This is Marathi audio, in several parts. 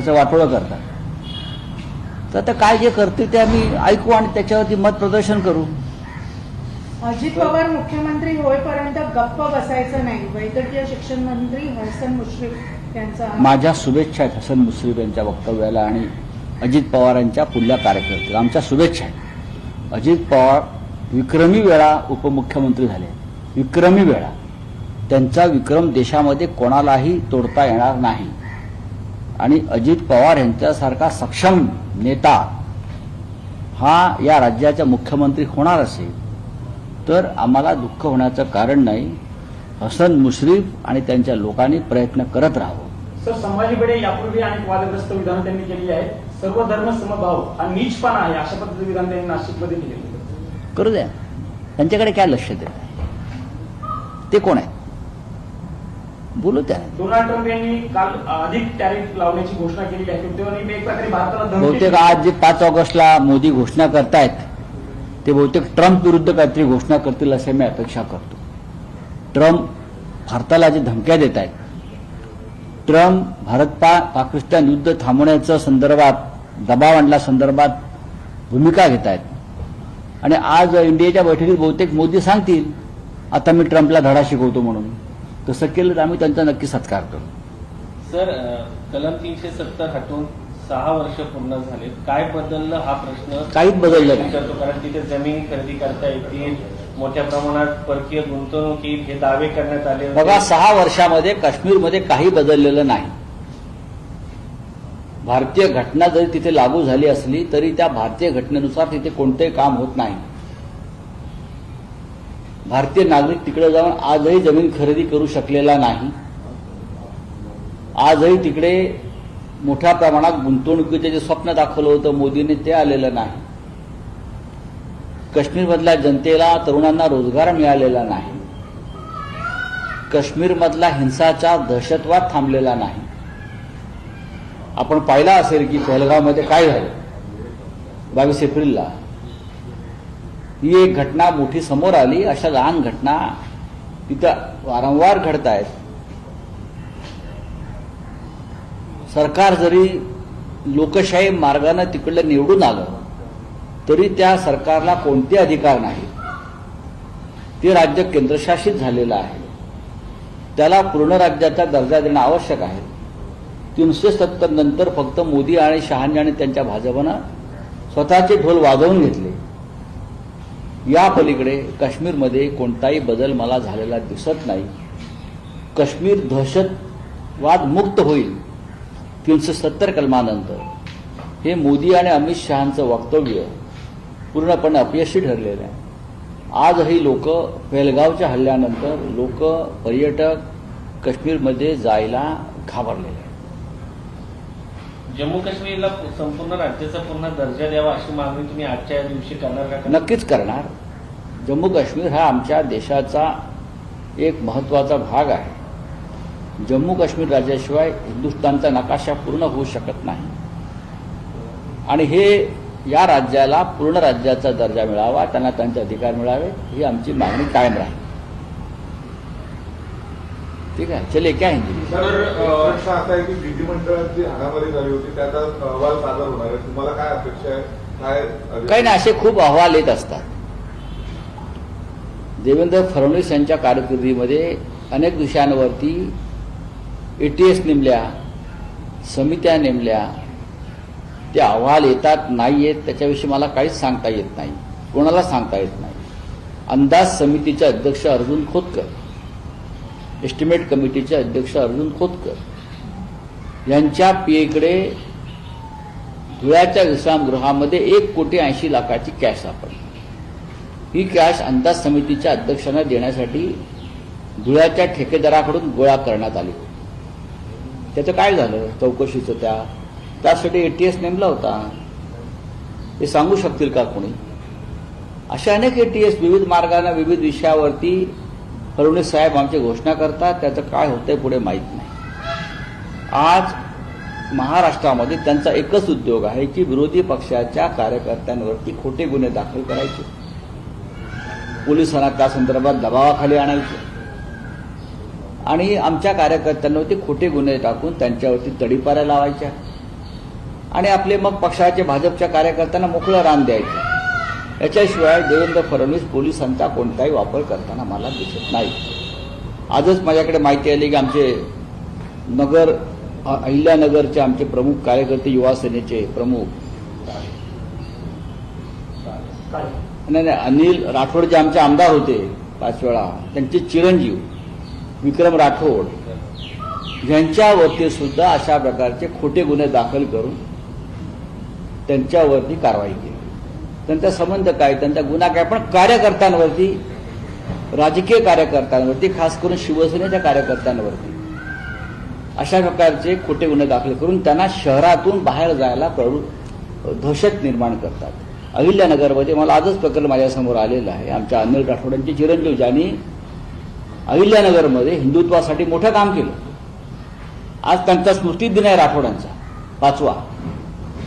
त्याचं वाटोळं करतात. तर आता काय जे करतील ते आम्ही ऐकू आणि त्याच्यावरती मत प्रदर्शन करू. अजित पवार मुख्यमंत्री होईपर्यंत गप्प बसायचं नाही. वैद्यकीय शिक्षण मंत्री हसन मुश्रीफ यांचा माझ्या शुभेच्छा आहेत हसन मुश्रीफ यांच्या वक्तव्याला आणि अजित पवारांच्या पुढल्या कार्यकर्त्याला आमच्या शुभेच्छा आहेत. अजित पवार विक्रमी वेळा उपमुख्यमंत्री झाले. विक्रमी वेळा. त्यांचा विक्रम देशामध्ये कोणालाही तोडता येणार नाही. आणि अजित पवार यांच्यासारखा सक्षम नेता हा या राज्याचा मुख्यमंत्री होणार असेल तर आम्हाला दुःख होण्याचं कारण नाही. हसन मुश्रीफ आणि त्यांच्या लोकांनी प्रयत्न करत राहावं. सर संभाजी भिडे यापूर्वी अनेक वादग्रस्त विधान त्यांनी केली आहेत. सर्व धर्म समभाव हा नीचपणा आहे अशा पद्धतीचं विधान त्यांनी नाशिकमध्ये केले करू द्या. त्यांच्याकडे काय लक्ष द्या ते कोण आहे बोलू त्या डोनाल्ड ट्रम्प यांनी काल अधिक टॅरिफ लावण्याची घोषणा केली आहे. त्यांनी एक प्रकारे भारताला बहुतेक. आज जे पाच ऑगस्टला मोदी घोषणा करतायत ते बहुतेक ट्रम्प विरुद्ध काहीतरी घोषणा करतील असे मी अपेक्षा करतो. ट्रम्प भारताला जे धमक्या देत आहेत ट्रम्प भारत पा पाकिस्तान युद्ध थांबवण्याच्या संदर्भात दबाव आणल्या संदर्भात भूमिका घेत आहेत आणि आज इंडियाच्या बैठकीत बहुतेक मोदी सांगतील आता मी ट्रम्पला धडा शिकवतो म्हणून. तसं केलं तर आम्ही त्यांचा नक्की सत्कार करू. सर कलम तीनशे सत्तर हटून सहा वर्ष पूर्ण झाले काय बदललं हा प्रश्न? काहीच बदललं नाही. विचारतो कारण तिथे जमीन खरेदी करता येतील मोठ्या प्रमाणात परकीय गुंतवणूक येईल हे दावे करण्यात आले होते. बघा सहा वर्षामध्ये काश्मीरमध्ये काही बदललेलं नाही. भारतीय घटना जरी तिथे लागू झाली असली तरी त्या भारतीय घटनेनुसार तिथे कोणतेही काम होत नाही. भारतीय नागरिक तिकडे जाऊन आजही जमीन खरेदी करू शकलेला नाही. आजही तिकडे मोठ्या प्रमाणात गुंतवणुकीचं जे स्वप्न दाखवलं होतं मोदींनी ते आलेलं नाही. काश्मीरमधल्या जनतेला तरुणांना रोजगार मिळालेला नाही. काश्मीरमधला हिंसाचार दहशतवाद थांबलेला नाही. आपण पाहिला असेल की पहलगावमध्ये काय झालं? बावीस एप्रिलला ही एक घटना मोठी समोर आली अशा लहान घटना तिथं वारंवार घडत आहेत सरकार जरी लोकशाही मार्गानं तिकडलं निवडून आलं तरी त्या सरकारला कोणते अधिकार नाही ते राज्य केंद्रशासित झालेलं आहे. त्याला पूर्ण राज्याचा दर्जा देणं आवश्यक आहे. तीनशे सत्तर नंतर फक्त मोदी आणि शहाजी आणि त्यांच्या भाजपनं स्वतःचे ढोल वाजवून घेतले. या पलीकडे काश्मीरमध्ये कोणताही बदल मला झालेला दिसत नाही. काश्मीर दहशतवाद मुक्त होईल तीनशे सत्तर कलमानंतर. हे मोदी आणि अमित शहाचं वक्तव्य पूर्णपणे अपयशी ठरलेलं आहे. आजही लोक पेलगावच्या हल्ल्यानंतर लोक पर्यटक काश्मीरमध्ये जायला घाबरलेले आहेत. जम्मू काश्मीरला संपूर्ण राज्याचा पुन्हा दर्जा द्यावा अशी मागणी तुम्ही आजच्या या दिवशी करणार का? नक्कीच करणार. जम्मू काश्मीर हा आमच्या देशाचा एक महत्त्वाचा भाग आहे. जम्मू काश्मीर राज्याशिवाय हिंदुस्थानचा नकाशा पूर्ण होऊ शकत नाही. आणि हे या राज्याला पूर्ण राज्याचा दर्जा मिळावा त्यांना त्यांचे अधिकार मिळावे ही आमची मागणी कायम राहील. ठीक आहे. चले क्या हिंदी में? सर प्रश्न असा आहे की विधिमंडळात जी हाणामारी झाली होती त्याचा अहवाल सादर होणार आहे. तुम्हाला काय अपेक्षा आहे? काय काही नाही असे खूप अहवाल येत असतात. देवेंद्र फडणवीस यांच्या कारकिर्दीमध्ये अनेक विषयांवरती एटीएस नेमल्या समित्या नेमल्या. ते अहवाल येतात नाही येत त्याच्याविषयी मला काहीच सांगता येत नाही. कोणाला सांगता येत नाही. अंदाज समितीचे अध्यक्ष अर्जुन खोतकर. एस्टिमेट कमिटीचे अध्यक्ष अर्जुन खोतकर. यांच्या पीएकडे धुळ्याच्या विश्रामगृहामध्ये एक कोटी ऐंशी लाखाची कॅश सापडली. ही कॅश अंदाज समितीच्या अध्यक्षांना देण्यासाठी धुळ्याच्या ठेकेदाराकडून गोळा करण्यात आली त्याचं काय झालं? चौकशीचं त्या. त्यासाठी एटीएस नेमला होता. हे सांगू शकतील का कोणी? अशा अनेक एटीएस विविध मार्गाने विविध विषयावरती फडणवीस साहेब आमची घोषणा करतात त्याचं काय होतंय पुढे माहीत नाही. आज महाराष्ट्रामध्ये त्यांचा एकच उद्योग आहे की विरोधी पक्षाच्या कार्यकर्त्यांवरती खोटे गुन्हे दाखल करायचे. पोलिसांना त्या संदर्भात दबावाखाली आणायचे. आणि आमच्या कार्यकर्त्यांवरती खोटे गुन्हे टाकून त्यांच्यावरती तडीपाऱ्या लावायच्या. आणि आपले मग पक्षाचे भाजपच्या कार्यकर्त्यांना मोकळं रान द्यायचं. याच्याशिवाय देवेंद्र फडणवीस पोलिसांचा कोणताही वापर करताना मला दिसत नाही. आजच माझ्याकडे माहिती आली की आमचे नगर अहिल्यानगरचे आमचे प्रमुख कार्यकर्ते युवा सेनेचे प्रमुख. नाही नाही अनिल राठोड जे आमचे आमदार होते पाच वेळा त्यांचे चिरंजीव विक्रम राठोड यांच्यावरती सुद्धा अशा प्रकारचे खोटे गुन्हे दाखल करून त्यांच्यावरती कारवाई केली. त्यांचा संबंध काय त्यांचा गुन्हा काय पण कार्यकर्त्यांवरती राजकीय कार्यकर्त्यांवरती खास करून शिवसेनेच्या कार्यकर्त्यांवरती अशा प्रकारचे खोटे गुन्हे दाखल करून त्यांना शहरातून बाहेर जायला प्रवृत्त दहशत निर्माण करतात. अहिल्यानगरमध्ये मला आजच प्रकरण माझ्यासमोर आलेलं आहे. आमच्या अनिल राठोडांचे चिरंजीव ज्यांनी अहिल्यानगरमध्ये हिंदुत्वासाठी मोठं काम केलं. आज त्यांचा स्मृतिदिन आहे राठोडांचा. पाचवा.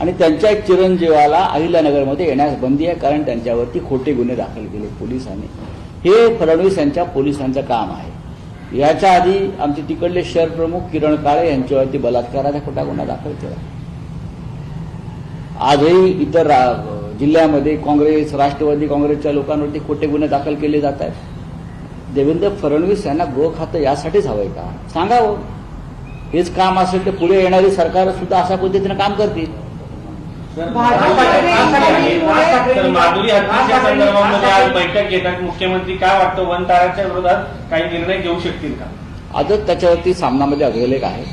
आणि त्यांच्या एक चिरंजीवाला अहिल्यानगरमध्ये येण्यास बंदी आहे कारण त्यांच्यावरती खोटे गुन्हे दाखल केले पोलिसांनी. हे फडणवीस यांच्या पोलिसांचं काम आहे. याच्या आधी आमचे तिकडले शहर प्रमुख किरण काळे यांच्यावरती बलात्काराचा खोटा गुन्हा दाखल केला. आजही इतर रा- जिल्ह्यामध्ये काँग्रेस राष्ट्रवादी काँग्रेसच्या लोकांवरती खोटे गुन्हे दाखल केले जात आहेत. देवेंद्र फडणवीस यांना गृह खातं यासाठीच हवंय का? सांगावं. हेच काम असेल तर पुढे येणारी सरकार सुद्धा अशा पद्धतीनं काम करतील. तर माधुरी हत्याच्या संदर्भामध्ये आज बैठक घेतात. मुख्यमंत्री काय वाटतं? वन ताराच्या विरोधात काही निर्णय घेऊ शकतील का? आजच त्याच्यावरती सामनामध्ये अग्रलेख आहे.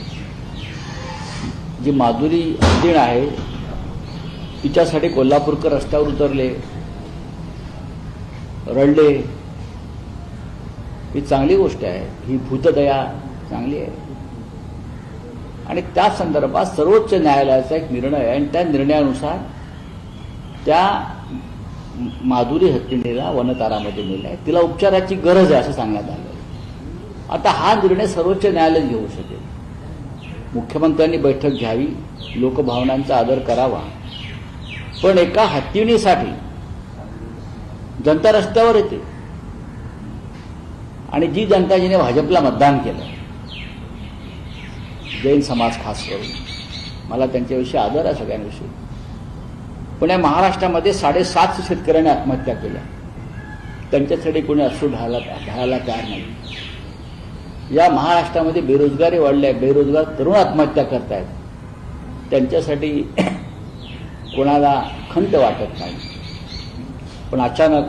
जी माधुरी हद्दीण आहे तिच्यासाठी कोल्हापूरकर रस्त्यावर उतरले रडले ही चांगली गोष्ट आहे. ही भूतदया चांगली आहे. आणि त्या संदर्भात सर्वोच्च न्यायालयाचा एक निर्णय आहे. आणि त्या निर्णयानुसार त्या माधुरी हत्तीनेला वनतारामध्ये नेलं आहे तिला उपचाराची गरज आहे असं सांगण्यात आलं. आता हा निर्णय सर्वोच्च न्यायालय घेऊ शकेल. मुख्यमंत्र्यांनी बैठक घ्यावी लोकभावनांचा आदर करावा. पण एका हत्तीणीसाठी जनता रस्त्यावर येते. आणि जी जनता जिने भाजपला मतदान केलं जैन समाज खास करून. मला त्यांच्याविषयी आदर आहे सगळ्यांविषयी. पण या महाराष्ट्रामध्ये साडेसात शेतकऱ्यांनी आत्महत्या केल्या. त्यांच्यासाठी कोणी अश्रू ढायला ढाळायला तयार नाही. या महाराष्ट्रामध्ये बेरोजगारी वाढली आहे बेरोजगार तरुण आत्महत्या करतायत. त्यांच्यासाठी कोणाला खंत वाटत नाही. पण अचानक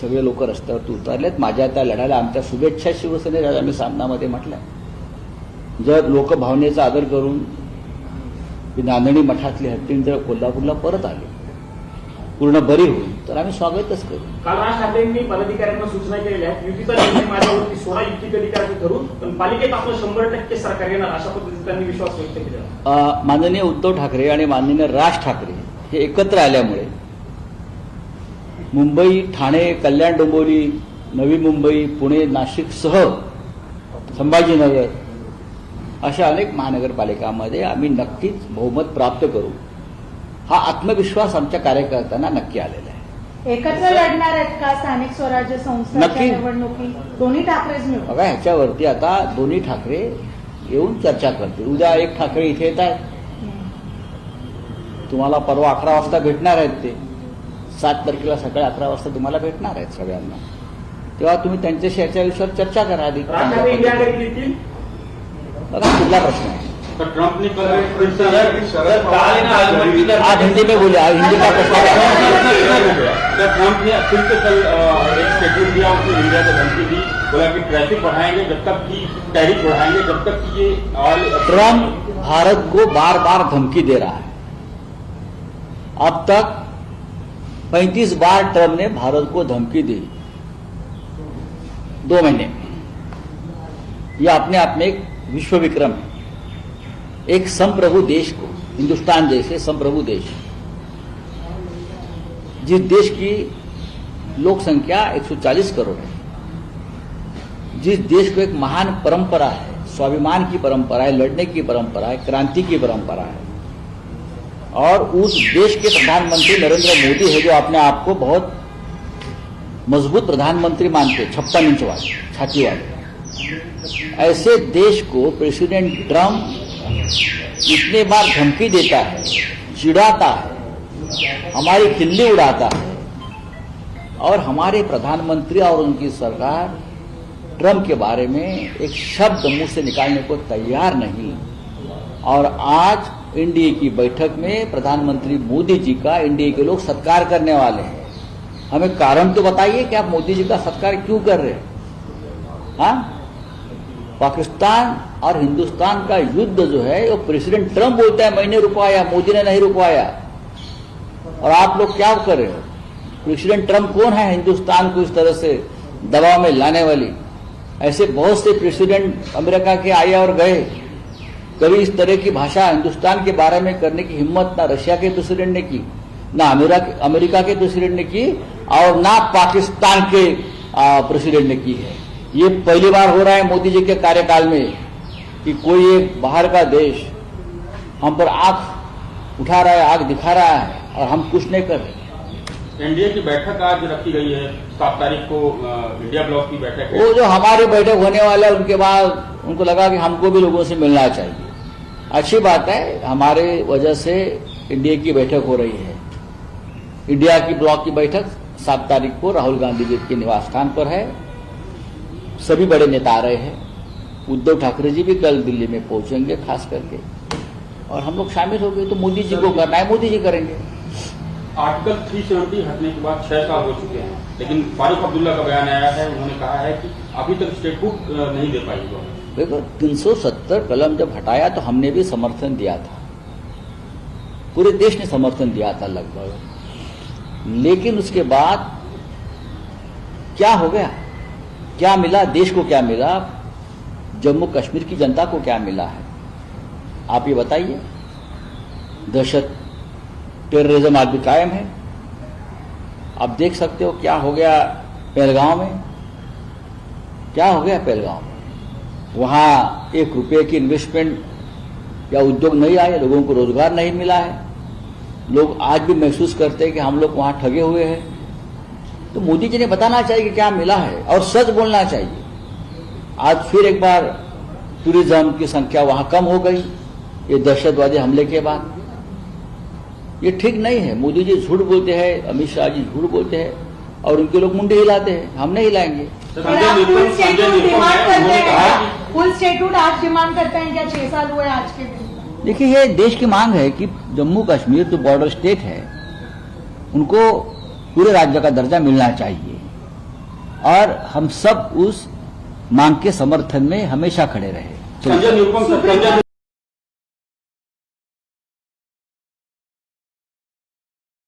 सगळे लोक रस्त्यावरती उतरलेत. माझ्या त्या लढ्याला आमच्या शुभेच्छा शिवसेनेला आम्ही सामनामध्ये म्हटलंय. जर लोकभावनेचा आदर करून नांदणी मठातली हत्तीण जर कोल्हापूरला परत आली. पूर्ण बरी होईल तर आम्ही स्वागतच करू. काल राज ठाकरेंनी पदाधिकाऱ्यांना सूचना केलेल्या आहेत युतीचा निर्णय माझ्यावरती सोळा युती करायचं ठरवून पण पालिकेत आपलं शंभर टक्के सरकार येणार अशा पद्धतीने त्यांनी विश्वास व्यक्त केला. माननीय उद्धव ठाकरे आणि माननीय राज ठाकरे हे एकत्र आल्यामुळे मुंबई ठाणे कल्याण डोंबिवली नवी मुंबई पुणे नाशिकसह संभाजीनगर अशा अनेक महानगरपालिकांमध्ये आम्ही नक्कीच बहुमत प्राप्त करू. हा आत्मविश्वास आमच्या कार्यकर्त्यांना नक्की आलेला आहे. एकत्र लढणार आहेत का स्थानिक स्वराज्य संस्थांच्या नक्की. दोन्ही ठाकरेच मिळून. बघा ह्याच्यावरती आता दोन्ही ठाकरे येऊन चर्चा करतील. उद्या एक ठाकरे इथे येत आहेत. तुम्हाला परवा अकरा वाजता भेटणार आहेत ते. सात तारखेला सकाळी अकरा वाजता तुम्हाला भेटणार आहेत सगळ्यांना. तेव्हा तुम्ही त्यांच्याशी याच्या विषयावर चर्चा करा. आधी पुढला प्रश्न आहे तर ट्रंप ने है आज हिंदी में बोले आज हिंदी का प्रश्न है सर ट्रंप ने फिर से कल एक स्टेटमेंट दिया उसने इंडिया को धमकी दी बोला कि ट्रैफ़िक बढ़ाएँगे जब तक कि टैरिफ बढ़ाएँगे जब तक कि ये ट्रंप भारत को बार बार धमकी दे रहा है। अब तक 35 बार ट्रंप ने भारत को धमकी दी। दो महीने। यह अपने आप में एक विश्व विक्रम है। एक संप्रभु देश को, हिंदुस्तान जैसे संप्रभु देश। जिस देश की लोक संख्या 140 करोड़ है। जिस देश को एक महान परंपरा है, स्वाभिमान की परंपरा है, लड़ने की परंपरा है, क्रांति की परंपरा है। और उस देश के प्रधानमंत्री नरेंद्र मोदी है जो अपने आप को बहुत मज़बूत प्रधानमंत्री मानते छप्पन इंच वाले, छाती वाले। ऐसे देश को प्रेसिडेंट ट्रंप इतने बार धमकी देता है, चिढ़ाता है, हमारी खिल्ली उड़ाता है। और हमारे प्रधानमंत्री और उनकी सरकार ट्रंप के बारे में एक शब्द मुँह से निकालने को तैयार नहीं। और आज एनडीए की बैठक में प्रधानमंत्री मोदी जी का एनडीए के लोग सत्कार करने वाले हैं। हमें कारण तो बताइए कि आप मोदी जी का सत्कार क्यों कर रहे हैं? हाँ? पाकिस्तान और हिंदुस्तान का युद्ध जो है, वो प्रेसिडेंट ट्रंप बोलता है, मैंने रुकवाया, मोदी ने नहीं रुकवाया। और आप लोग क्या कर रहे हो? प्रेसिडेंट ट्रंप कौन है हिंदुस्तान को इस तरह से दबाव में लाने वाली? ऐसे बहुत से प्रेसिडेंट अमेरिका के आए और गए। कभी इस तरह की भाषा हिंदुस्तान के बारे में करने की हिम्मत ना रशिया के प्रेसिडेंट ने की, ना अमेरिका के प्रेसिडेंट ने की, और ना पाकिस्तान के प्रेसिडेंट ने की है। ये पहली बार हो रहा है मोदी जी के कार्यकाल में कि कोई एक बाहर का देश हम पर आँख उठा रहा है आँख दिखा रहा है और हम कुछ नहीं कर रहे। एनडीए की बैठक आज रखी गई है सात तारीख को इंडिया ब्लॉक की बैठक वो जो हमारी बैठक होने वाला है उनके बाद उनको लगा कि हमको भी लोगों से मिलना चाहिए। अच्छी बात है हमारे वजह से इंडिया की बैठक हो रही है। इंडिया की ब्लॉक की बैठक सात तारीख को राहुल गांधी जी के निवास स्थान पर है। सभी बड़े नेता आ रहे हैं। उद्धव ठाकरे जी भी कल दिल्ली में पहुँचेंगे खास करके। और हम लोग शामिल हो गए तो मोदी जी को करना है मोदी जी करेंगे। आर्टिकल थ्री सेवेंटी हटने के बाद छह साल हो चुके हैं लेकिन फारूक अब्दुल्ला का बयान आया है उन्होंने कहा है कि अभी तक स्टेटहुड अ, नहीं दे पाई देखो 370 कलम जब हटाया तो हमने भी समर्थन दिया था। पूरे देश ने समर्थन दिया था लगभग। लेकिन उसके बाद क्या हो गया? क्या मिला, देश को क्या मिला, जम्मू कश्मीर की जनता को क्या मिला है? आप ये बताइए। दहशत टेररिज्म आज भी कायम है। आप देख सकते हो क्या हो गया पहलगांव में। क्या हो गया पहलगांव में? वहाँ एक रुपये की इन्वेस्टमेंट या उद्योग नहीं आए, लोगों को रोज़गार नहीं मिला है। लोग आज भी महसूस करते हैं कि हम लोग वहाँ ठगे हुए हैं। तो मोदी जी ने बताना चाहिए कि क्या मिला है और सच बोलना चाहिए। आज फिर एक बार टूरिज़्म की संख्या वहाँ कम हो गई। ये दहशतवादी हमले के बाद। ये ठीक नहीं है। मोदी जी झूठ बोलते हैं अमित शाह जी झूठ बोलते हैं और उनके लोग मुंडे हिलाते हैं। हम नहीं हिलाएँगे। है हैं। देखिए ये देश की मांग है कि जम्मू कश्मीर जो बॉर्डर स्टेट है उनको पूरे राज्य का दर्जा मिलना चाहिए। और हम सब उस मांग के समर्थन में हमेशा खड़े रहे।